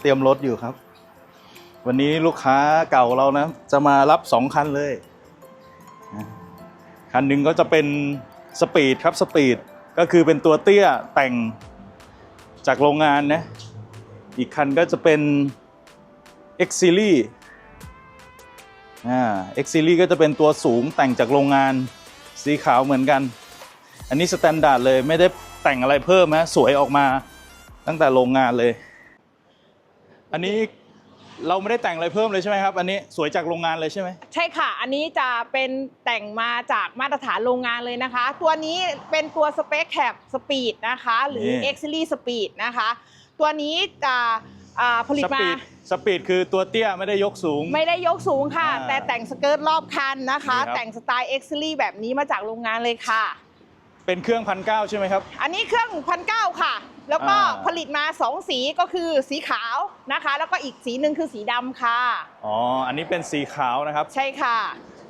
เตรียมรถอยู่ครับ วันนี้ลูกค้าเก่าเรานะ จะมารับสองคันเลย คันหนึ่งก็จะเป็นสปีดครับสปีดก็คือเป็นตัวเตี้ยแต่งจากโรงงานนะ อีกคันก็จะเป็น X Series อ่า X Series ก็จะเป็นตัวสูงแต่งจากโรงงานสีขาวเหมือนกัน อันนี้สแตนดาร์ดเลยไม่ได้แต่งอะไรเพิ่มนะสวยออกมาตั้งแต่โรงงานเลย อันนี้เราไม่ได้แต่งอะไรเพิ่มเลยใช่ไหมครับ อันนี้สวยจากโรงงานเลยใช่ไหม ใช่ค่ะ อันนี้จะเป็นแต่งมาจากมาตรฐานโรงงานเลยนะคะ ตัวนี้เป็นตัวสเปคแคปสปีดนะคะ หรือ นี่ X Series Speed นะคะ ตัวนี้จะอ่าผลิตสมา ปีดสปีดคือตัวเตี้ยไม่ได้ยกสูง ไม่ได้ยกสูงค่ะ อ่าแต่แต่งสเกิร์ตรอบคันนะคะนี่ครับ แต่งสไตล์ X Series แบบนี้มาจากโรงงานเลยค่ะ เป็นเครื่องพันเก้าใช่ไหมครับ อันนี้เครื่องพันเก้าค่ะ แล้วก็อ่า ผลิตมา2สีก็คือสีขาวนะคะ แล้วก็อีกสีหนึ่งคือสีดำค่ะ อ๋อ อันนี้เป็นสีขาวนะครับ ใช่ค่ะ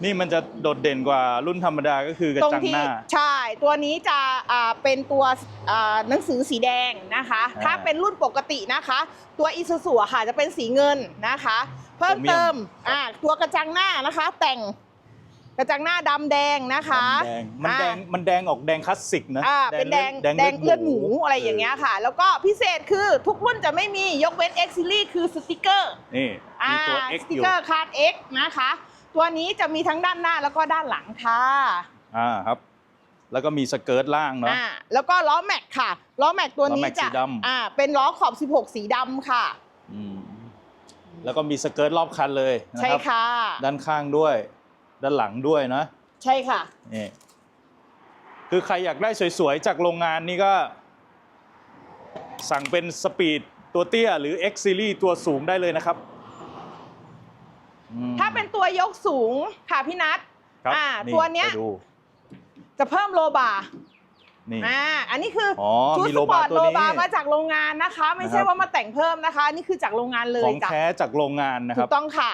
นี่มันจะโดดเด่นกว่ารุ่นธรรมดาก็คือกระตรงจังที่หน้า ใช่ตัวนี้จะอ่าเป็นตัวอ่าหนังสือสีแดงนะคะ อ่าถ้าเป็นรุ่นปกตินะคะ ตัวอิซูซูค่ะจะเป็นสีเงินนะคะ เพิ่มเติมโครเมียมอ่าตัวกระจังหน้านะคะ แต่ง กระจังหน้าดำแดงนะคะ แดงมันอ่าแดงมันแดงออกแดงคลาสสิกนะอ่าเป็นแดงแดงเลือดหมูอะไรอย่างเงี้ยค่ะ แล้วก็พิเศษคือทุกรุ่นจะไม่มียกเว้น X Series คือสติกเกอร์นี่อ่ามีตัว X สอติกยู่เกอร์คาร์ด X นะคะ ตัวนี้จะมีทั้งด้านหน้าแล้วก็ด้านหลังค่ะอ่าครับ แล้วก็มีสเกิร์ตล่างเนาะ อ่าแล้วก็ล้อแม็กค่ะ ล้อแม็กตัวล้อนี้แม็กจะสีดำ อ่าเป็นล้อขอบ 16 สีดำค่ะ อืมแล้วก็มีสเกิร์ตรอบคันเลยนะใช่ครับค่ะ ด้านข้างด้วย ด้านหลังด้วยนะใช่ค่ะนี่คือใครอยากได้สวยๆ จากโรงงานนี่ก็ สั่งเป็นสปีดตัวเตี้ยหรือ X Series ตัวสูงได้เลยนะครับอืมถ้าเป็นตัวยกสูงค่ะพี่นัทครับอ่าตัวเนี้ยไปดู จะเพิ่มโลบาร์นี่อ่าอันนี้คือออชุดมีสโลปบาอร์ร์ตตัวโลนี้ บาร์มาจากโรงงานนะคะ ไม่ใช่นะครับ ว่ามาแต่งเพิ่มนะคะอันนี่คือจากโรงงานเลขยองจ้ะแท้จากโรงงานนะคถูรับ กต้องค่ะ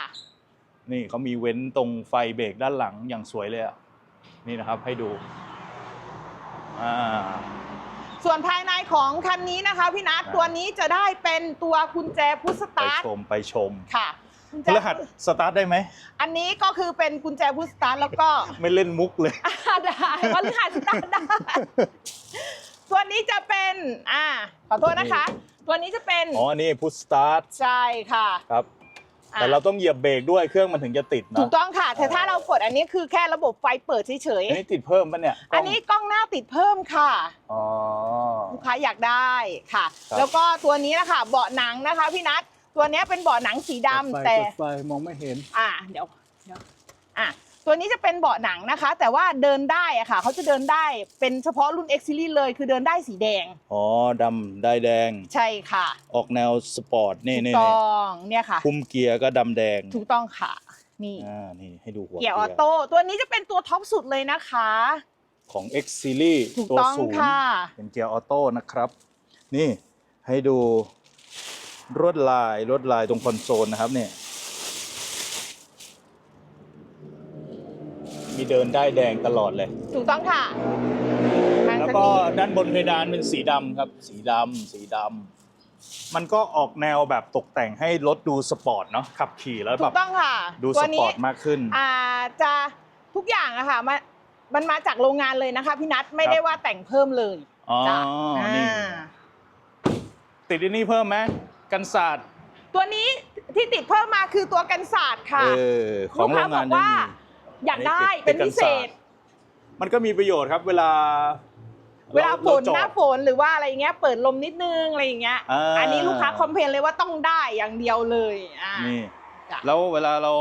นี่เขามีเว้นตรงไฟเบรกด้านหลังอย่างสวยเลยอะนี่นะครับให้ดูอ่าส่วนภายในของคันนี้นะคะพี่นัทอ่าตัวนี้จะได้เป็นตัวกุญแจพุชสไปตาร์ทชมไปชมค่ะกุญพแจฤหัสสตาร์ทได้ไหม อันนี้ก็คือเป็นกุญแจพุชสตาร์ทแล้วก็ ไม่เล่นมุกเลยอ่าได้พฤหัสสตาร์ทได้ตัวนี้จะเป็นอ่าขอโทษนะคะ ตัวนี้จะเป็นอ๋อนี่พุชสตาร์ทใช่ค่ะ ครับ อะ แต่เราต้องเหยียบเบรกด้วยเครื่องมันถึงจะติดถูนะกต้องค่ะ แต่ถ้าเรากดอันนี้คือแค่ระบบไฟเปิดเฉยอันนี้ติดเพิ่มปะเนี่ยกล้งๆอันนี้กล้องหน้าติดเพิ่มค่ะ อ๋อ ลูกค้าอยากได้ค่ะ ครับ แล้วก็ตัวนี้นะคะเบาะหนังนะคะพี่นัทตัวนี้เป็นเบาะหนังสีดำแต่ไฟมองไม่เห็น อ่าเดี๋ยวเดี๋ยวอะ ตัวนี้จะเป็นเบาะหนังนะคะ แต่ว่าเดินได้อะค่ะเขาจะเดินได้เป็นเฉพาะรุ่น X Series เลย คือเดินได้สีแดง อ๋อดำได้แดง ใช่ค่ะออกแนวสปอร์ตนี่ถูกนี่ต้องเนี่ยค่ะ คุมเกียร์ก็ดำแดงถูกต้องค่ะ นี่อ่านี่ให้ดูหัวเกียร์ออโต้ตัวนี้จะเป็นตัวท็อปสุดเลยนะคะ ของ X Series ถูกตัวต้องศูนย์ค่ะ เป็นเกียร์ออโต้นะครับ นี่ให้ดูลวดลายลวดลายตรงคอนโซลนะครับเนี่ย มีเดินได้แดงตลอดเลย ถูกต้องค่ะทางแล้วคันก็นี้ด้านบนเพดานเป็นสีดำครับ สีดำสีดำมันก็ออกแนวแบบตกแต่งให้รถดูสปอร์ตเนาะขับขี่แล้วถูแบกบต้องค่ะดูตัสวปอนี้ร์ตมากขึ้น อ่าจะทุกอย่างอะค่ะมันมันมาจากโรงงานเลยนะคะพี่นัทไม่ได้ว่าแต่งเพิ่มเลยอ๋อ จ้ะนี่ อ่าติดอันนี้เพิ่มไหมกันศาสตร์ตัวนี้ที่ติดเพิ่มมาคือตัวกันศาสตร์ค่ะ เออของโรงงานลูกค้ยังบอมีก อยากได้อันนี้ติดเป็นพิเศติดกันษศาสตร์มันก็มีประโยชน์ครับ เวลา เวลาฝนจอดหน้าฝนหรือว่าอะไรอย่างเงี้ย เปิดลมนิดนึงอะไรอย่างเงี้ยอ่าอันนี้ลูกค้าคอมเพลนเลยว่าต้องได้อย่างเดียวเลยอ่านี่จ้ะแล้วเวลาเรา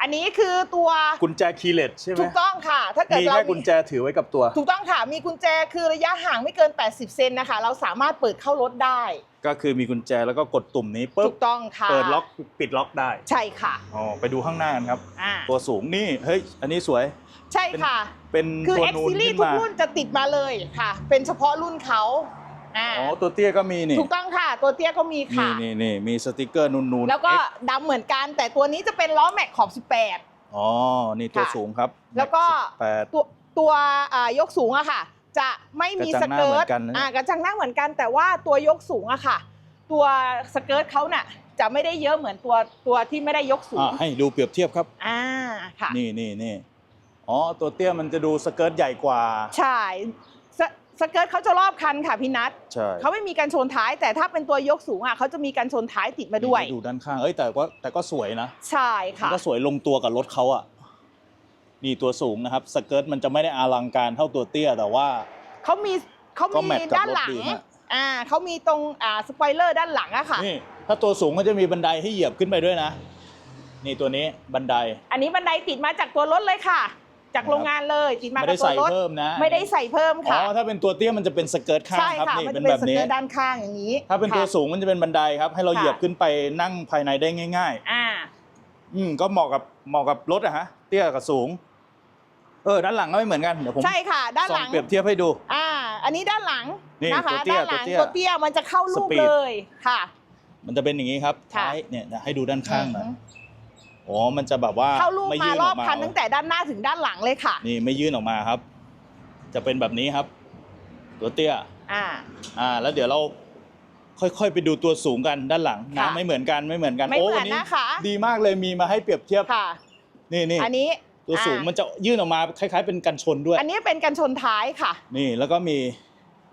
อันนี้คือตัวกุญแจคีย์เลสใช่ไหมถูกต้องค่ะ ถ้าเกิดมีเราแค่กุญแจถือไว้กับตัว ถูกต้องค่ะ มีกุญแจคือระยะห่างไม่เกิน 80 เซนนะคะ เราสามารถเปิดเข้ารถได้ ก็คือมีกุญแจแล้วก็กดตุ่มนี้ถูปุ๊บกต้องค่ะเปิดล็อกปิดล็อกได้ใช่ค่ะ อ๋อไปดูข้างหน้ากันครับ อ่า ตัวสูงนี่เฮ้ยอันนี้สวย ใช่ค่ะ เป็นคือ ตัว X นูน Series ขึ้นทุกมารุ่นจะติดมาเลยค่ะ เป็นเฉพาะรุ่นเขาอ่าอ๋อตัวเตี้ยก็มีนี่ถูกต้องค่ะ ตัวเตี้ยก็มีนี่ค่ะ นี่นี่มีสติกเกอร์นูนๆแล้วก็ X ดำเหมือนกัน แต่ตัวนี้จะเป็นล้อแม็กขอบ 18 อ๋อนี่ตัวค่ะสูงครับแล้วก็ แปดตัวตัวอ่ายกสูงอะค่ะ จะไม่มีกระจัสงหน้าเกิเหมืร์ตอนกันนะอ่ากระจังหน้าเหมือนกัน แต่ว่าตัวยกสูงอะค่ะ ตัวสเกิร์ตเขาน่ะจะไม่ได้เยอะเหมือนตัวตัวที่ไม่ได้ยกสูอ่างให้ดูเปรียบเทียบครับ อ่าค่ะ นี่นี่นี่อ๋อตัวเตี้ยมันจะดูสเกิร์ตใหญ่กว่า ใช่สสเกิร์ตเขาจะรอบคันค่ะพี่นัทใช่เขาไม่มีการชนท้าย แต่ถ้าเป็นตัวยกสูงอะเขาจะมีการชนท้ายติดมาด้วยนี่ดูด้านข้างเอ้ยแต่ก็แต่ก็สวยนะ ใช่มันค่ะก็สวยลงตัวกับรถเขาอะ นี่ตัวสูงนะครับสเกิร์ตมันจะไม่ได้อลังการเท่าตัวเตี้ย แต่ว่า เขามีเขาก็มีแมทกับด้านหลังรถดีฮะ อ่าเขามีตรงอ่าสปอยเลอร์ด้านหลังอะค่ะ นี่ถ้าตัวสูงก็จะมีบันไดให้เหยียบขึ้นไปด้วยนะ นี่ตัวนี้บันไดอันนี้บันไดติดมาจากตัวรถเลยค่ะ จากโรงงานเลยติดมาไม่กัได้บตัวใส่รถ เพิ่มนะไม่ได้ใส่เพิ่มอ๋ค่ะ อถ้าเป็นตัวเตี้ยมันจะเป็นสเกิร์ตข้างใช่ครับค่ะนี่มันเป็จะนเป็นแบบสนี้ เกิร์ตด้านข้างอย่างนี้ถ้าเป็นตัวค่ะ สูงมันจะเป็นบันไดครับ ให้เราค่ะ เหยียบขึ้นไปนั่งภายในได้ง่าย อ่า ๆ อืมก็เหมาะกับเหมาะกับรถอะฮะเตี้ยกับสูง เออด้านหลังก็ไม่เหมือนกันเดี๋ยวผมใช่ค่ะ ด้านส่หองลังเปรียบเทียบให้ดู อ่า อันนี้ด้านหลังนี่นะคะตัวเตี้ยด้านหลังตัวเตี้ยตัวเตี้ยมันจะเข้าลูสกปีด เลยค่ะ มันจะเป็นอย่างนี้ครับค่ะ ท้ายเนี่ยให้ดูด้านข้างหน่อยอือฮึอ๋อมันจะแบบว่าเข้าลูกไม่มายื่นรอออบกมาคันตั้งแต่ด้านหน้าถึงด้านหลังเลยค่ะ นี่ไม่ยื่นออกมาครับ จะเป็นแบบนี้ครับ ตัวเตี้ย อ่า อ่า แล้วเดี๋ยวเราค่อยๆไปดูตัวสูงกันด้านหลังค่ะ นะไม่เหมือนกันไม่เหมือนกันไม่โอ้เหมืวัอนนี้นะคะ ดีมากเลยมีมาให้เปรียบเทียบค่ะ นี่นี่อันนี้ ตัวสูงอ่ามันจะยื่นออกมาคล้ายๆ เป็นกันชนด้วย อันนี้เป็นกันชนท้ายค่ะนี่แล้วก็มี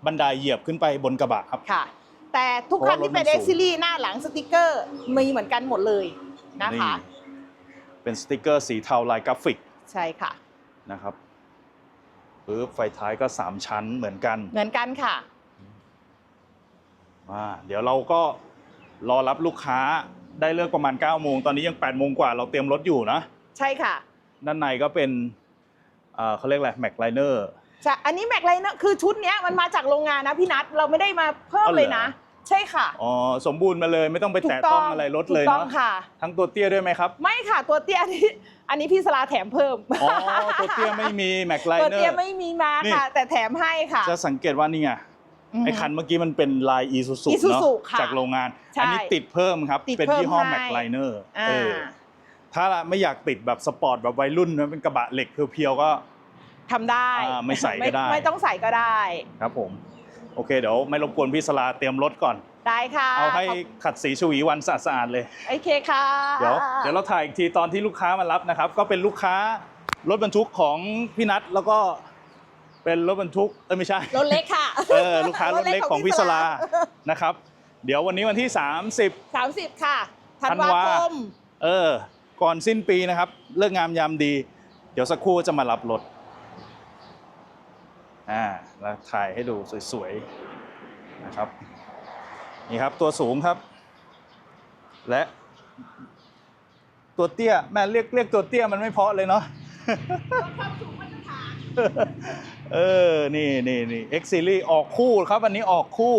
บันไดเหยียบขึ้นไปบนกระบะครับ ค่ะ แต่ทุกคันที่เป็นเพราะว่ารถมันเอ็กสูงซิลี่หน้าหลังสติกเกอร์มีเหมือนกันหมดเลยนะคะ เป็นสติกเกอร์สีเทาลายกราฟิกใช่ค่ะ นะครับปึ๊บไฟท้ายก็ 3 ชั้นเหมือนกันเหมือนกันค่ะ อ่าเดี๋ยวเราก็รอรับลูกค้าได้เลิกประมาณ9โมงตอนนี้ยัง8โมงกว่าเราเตรียมรถอยู่นะ ใช่ค่ะ ด้านในก็เป็นเอ่อเขาเรียกอะไรแม็กไลเนอร์ จะอันนี้แม็กไลเนอร์คือชุดเนี้ยมันมาจากโรงงานนะพี่นัทเราไม่ได้มาเพิ่มอ๋อเหรอเลยนะ ใช่ค่ะอ๋อสมบูรณ์มาเลยไม่ต้องไปถูแตะกต้องอะไรรถเลยถูกต้องเนาะค่ะ ทั้งตัวเตี้ยด้วยไหมครับ ไม่ค่ะตัวเตี้ยที่อันนี้พี่สลาแถมเพิ่มอ๋อ ตัวเตี้ยไม่มีแม็กไลตัวเนอเตี้ยร์ ไม่มีมานี่ ค่ะ แต่แถมให้ค่ะจะสังเกตว่านี่ไงม ไอ้คันเมื่อกี้มันเป็นลายอีซูซู Isuzu เนาะค่ะจากโรงงาน ใช่อันี้ติดเพิ่มครับ ติดเป็นเพิ่มยี่ห้อให้ แม็กไลเนอร์ อ่าเออ ถ้าไม่อยากติดแบบสปอร์ตแบบวัยรุ่นนะเป็นกระบะเหล็กเพียวๆก็ทำได้อ่าไม่ใส่ก็ได้ไม่ต้องใส่ก็ได้ ครับผมโอเคเดี๋ยวไม่รบกวนพี่สลาเตรียมรถก่อน ได้ค่ะ เอาให้ขบขัดสีชวีวันสะอาดๆเลย โอเคค่ะ เดี๋ยวเดี๋ยวเราถ่ายอีกทีตอนที่ลูกค้ามารับนะครับ ก็เป็นลูกค้ารถบรรทุกของพี่นัทแล้วก็เป็นรถบรรทุกเออไม่ใช่รถเล็กค่ะเออลูกค้ารถเล็กของพี่สลานะครับ เดี๋ยววันนี้วันที่ 30สามสิบค่ะธันธันวาวาคมเออ ก่อนสิ้นปีนะครับ เลิกงามยามดี เดี๋ยวสักครู่จะมารับรถอ่าแล้วถ่ายให้ดูสวยๆนะครับนี่ครับตัวสูงครับ และตัวเตี้ยแม่เรียกเรียกตัวเตี้ยมันไม่เพราะเลยเนาะความสูงมาตรฐานเออนี่นี่นี่ X Series ออกคู่ครับวันนี้ออกคู่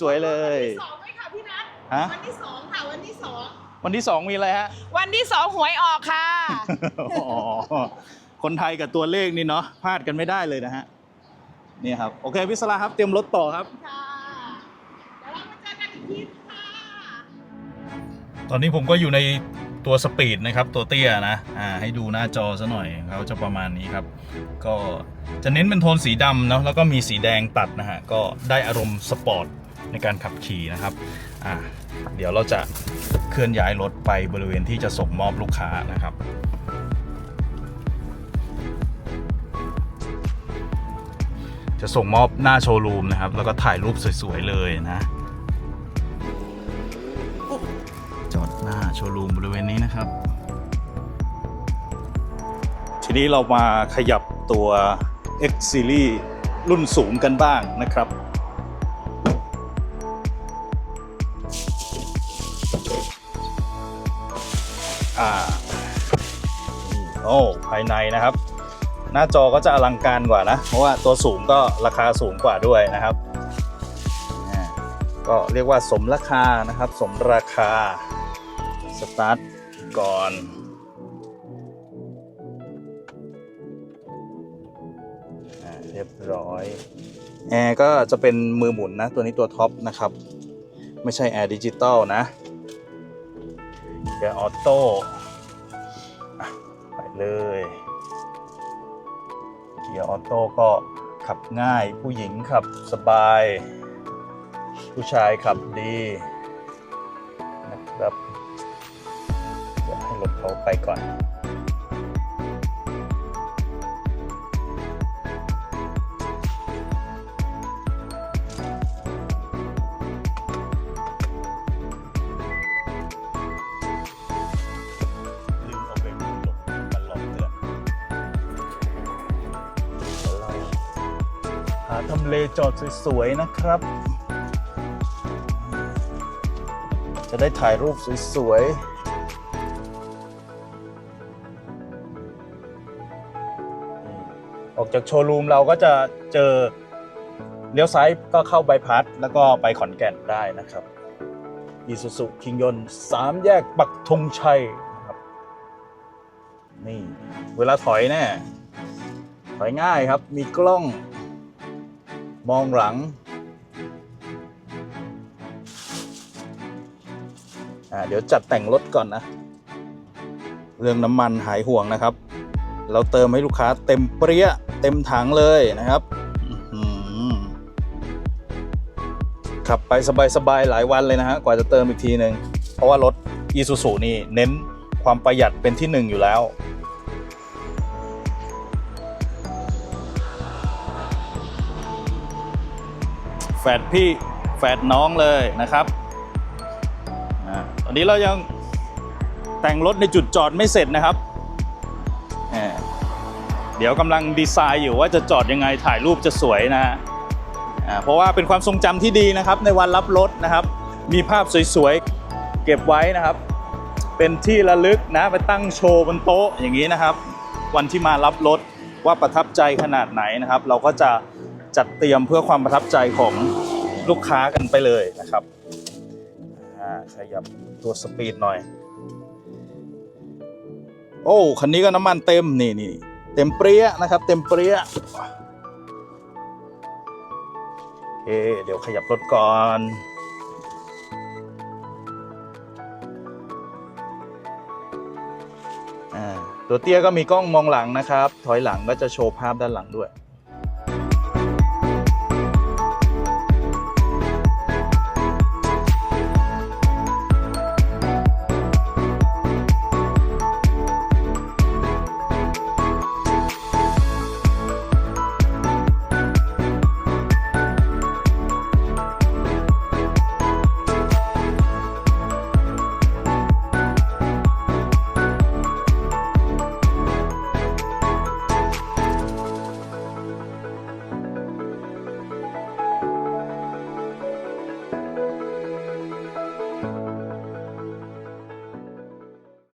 สวยๆเลยวันที่สองไหมค่ะพี่นัทฮะวันที่สองค่ะวันที่สอง วันที่สองมีอะไรฮะ วันที่สองหวยออกค่ะ อ๋อ คนไทยกับตัวเลขนี่เนาะพลาดกันไม่ได้เลยนะฮะ นี่ครับ โอเคพิศราครับ เตรียมรถต่อครับ ค่ะเดี๋ยวเรามาเจอกันอีกทีค่ะ ตอนนี้ผมก็อยู่ในตัวสปีดนะครับ ตัวเตี้ยนะ อ่า ให้ดูหน้าจอซะหน่อยเขาจะประมาณนี้ครับ ก็จะเน้นเป็นโทนสีดำเนาะแล้วก็มีสีแดงตัดนะฮะ ก็ได้อารมณ์สปอร์ตในการขับขี่นะครับ อ่าเดี๋ยวเราจะเคลื่อนย้ายรถไปบริเวณที่จะส่งมอบลูกค้านะครับจะส่งมอบหน้าโชว์รูมนะครับ แล้วก็ถ่ายรูปสวย ๆ เลยนะ จอดหน้าโชว์รูมบริเวณนี้นะครับ ทีนี้เรามาขยับตัว X Series รุ่นสูงกันบ้างนะครับ โอ้ภายในนะครับ หน้าจอก็จะอลังการกว่านะ เพราะว่าตัวสูงก็ราคาสูงกว่าด้วยนะครับ ก็เรียกว่าสมราคานะครับ สมราคา สตาร์ทก่อนเรียบร้อยแอร์ก็จะเป็นมือหมุนนะ ตัวนี้ตัวท็อปนะครับ ไม่ใช่แอร์ดิจิตอลนะเกียออโต้ เลย เกียร์ออโต้ก็ขับง่าย ผู้หญิงขับสบาย ผู้ชายขับดีนะครับเดี๋ยวให้รถเขาไปก่อน เลจอดสวยๆนะครับ จะได้ถ่ายรูปสวยๆออกจากโชว์รูมเราก็จะเจอเลี้ยวซ้ายก็เข้าใบพัด แล้วก็ไปขอนแก่นได้นะครับอีซูซุคิงยนต์สามแยกปักธงชัยนะครับนี่ เวลาถอยแน่ถอยง่ายครับมีกล้อง มองหลังเดี๋ยวจัดแต่งรถก่อนนะ เรื่องน้ำมันหายห่วงนะครับ เราเติมให้ลูกค้าเต็มเปรี้ยเต็มถังเลยนะครับขับไปสบายๆหลายวันเลยนะฮะ กว่าจะเติมอีกทีหนึ่งเพราะว่ารถ i s u z u นี่เน้นความประหยัดเป็นที่หนึ่งอยู่แล้ว ดพี่แฝดน้องเลยนะครับตอนนี้เรายังแต่งรถในจุดจอดไม่เสร็จนะครับ เดี๋ยวกำลังดีไซน์อยู่ว่าจะจอดยังไงถ่ายรูปจะสวยนะฮะเพราะว่าเป็นความทรงจำที่ดีนะครับ ในวันรับรถนะครับ มีภาพสวยๆ เก็บไว้นะครับ เป็นที่ระลึกนะไปตั้งโชว์บนโต๊ะอย่างนี้นะครับ วันที่มารับรถว่าประทับใจขนาดไหนนะครับ เราก็จะ จัดเตรียมเพื่อความประทับใจของลูกค้ากันไปเลยนะครับขยับตัวสปีดหน่อย โอ้คันนี้ก็น้ำมันเต็มนี่นี่เต็มเปรี้ยนะครับ เต็มเปรี้ยเอเดี๋ยวขยับรถก่อนตัวเตี้ยก็มีกล้องมองหลังนะครับ ถอยหลังก็จะโชว์ภาพด้านหลังด้วย